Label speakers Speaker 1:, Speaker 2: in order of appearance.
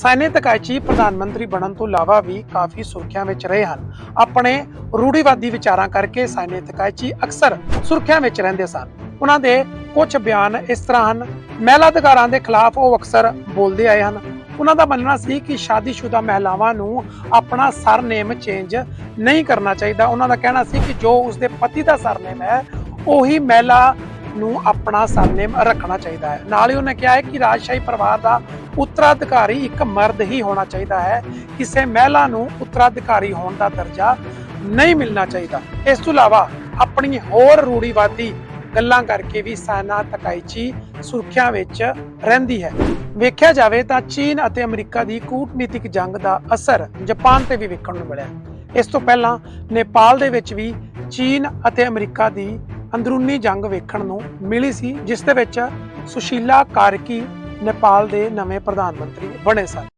Speaker 1: ਸਾਇਨੇ ਤਕਾਈਚੀ ਪ੍ਰਧਾਨ ਮੰਤਰੀ ਬਣਨ ਤੋਂ ਇਲਾਵਾ ਵੀ ਕਾਫੀ ਸੁਰਖੀਆਂ ਵਿੱਚ ਰਹੇ ਹਨ। ਆਪਣੇ ਰੂੜੀਵਾਦੀ ਵਿਚਾਰਾਂ ਕਰਕੇ ਸਾਇਨੇ ਤਕਾਈਚੀ ਅਕਸਰ ਸੁਰਖੀਆਂ ਵਿੱਚ ਰਹਿੰਦੇ ਸਨ। ਉਹਨਾਂ ਦੇ ਕੁਝ ਬਿਆਨ ਇਸ ਤਰ੍ਹਾਂ ਹਨ। ਮਹਿਲਾ ਅਧਿਕਾਰਾਂ ਦੇ ਖਿਲਾਫ ਉਹ ਅਕਸਰ ਬੋਲਦੇ ਆਏ ਹਨ। ਉਹਨਾਂ ਦਾ ਮੰਨਣਾ ਸੀ ਕਿ ਸ਼ਾਦੀशुदा ਮਹਿਲਾਵਾਂ ਨੂੰ ਆਪਣਾ ਸਰਨੇਮ ਚੇਂਜ ਨਹੀਂ ਕਰਨਾ ਚਾਹੀਦਾ। ਉਹਨਾਂ ਦਾ ਕਹਿਣਾ ਸੀ ਕਿ ਜੋ ਉਸਦੇ ਪਤੀ ਦਾ ਸਰਨੇਮ ਹੈ, ਉਹੀ ਮਹਿਲਾ ਨੂੰ ਆਪਣਾ ਸਰਨੇਮ ਰੱਖਣਾ ਚਾਹੀਦਾ ਹੈ। ਨਾਲ ਹੀ ਉਹਨੇ ਕਿਹਾ ਹੈ ਕਿ ਰਾਜਸ਼ਾਹੀ ਪਰਿਵਾਰ ਦਾ ਉੱਤਰਾਧਿਕਾਰੀ ਇੱਕ ਮਰਦ ਹੀ ਹੋਣਾ ਚਾਹੀਦਾ ਹੈ। ਕਿਸੇ ਮਹਿਲਾ ਨੂੰ ਉੱਤਰਾਧਿਕਾਰੀ ਹੋਣ ਦਾ ਦਰਜਾ ਨਹੀਂ ਮਿਲਣਾ ਚਾਹੀਦਾ। ਇਸ ਤੋਂ ਇਲਾਵਾ ਆਪਣੀ ਹੋਰ ਰੂੜੀਵਾਦੀ ਗੱਲਾਂ ਕਰਕੇ ਵੀ ਸਾਨਾ ਤਕਾਈਚੀ ਸੁਰਖੀਆਂ ਵਿੱਚ ਰਹਿੰਦੀ ਹੈ। ਵੇਖਿਆ ਜਾਵੇ ਤਾਂ ਚੀਨ ਅਤੇ ਅਮਰੀਕਾ ਦੀ ਕੂਟਨੀਤਿਕ ਜੰਗ ਦਾ ਅਸਰ ਜਾਪਾਨ ਤੇ ਵੀ ਵੇਖਣ ਨੂੰ ਮਿਲਿਆ। ਇਸ ਤੋਂ ਪਹਿਲਾਂ ਨੇਪਾਲ ਦੇ ਵਿੱਚ ਵੀ ਚੀਨ ਅਤੇ ਅਮਰੀਕਾ ਦੀ ਅੰਦਰੂਨੀ ਜੰਗ ਵੇਖਣ ਨੂੰ ਮਿਲੀ ਸੀ, ਜਿਸ ਦੇ ਵਿੱਚ ਸੁਸ਼ੀਲਾ ਕਾਰਕੀ ਨੇਪਾਲ ਦੇ ਨਵੇਂ ਪ੍ਰਧਾਨ ਮੰਤਰੀ ਬਣੇ ਸਨ।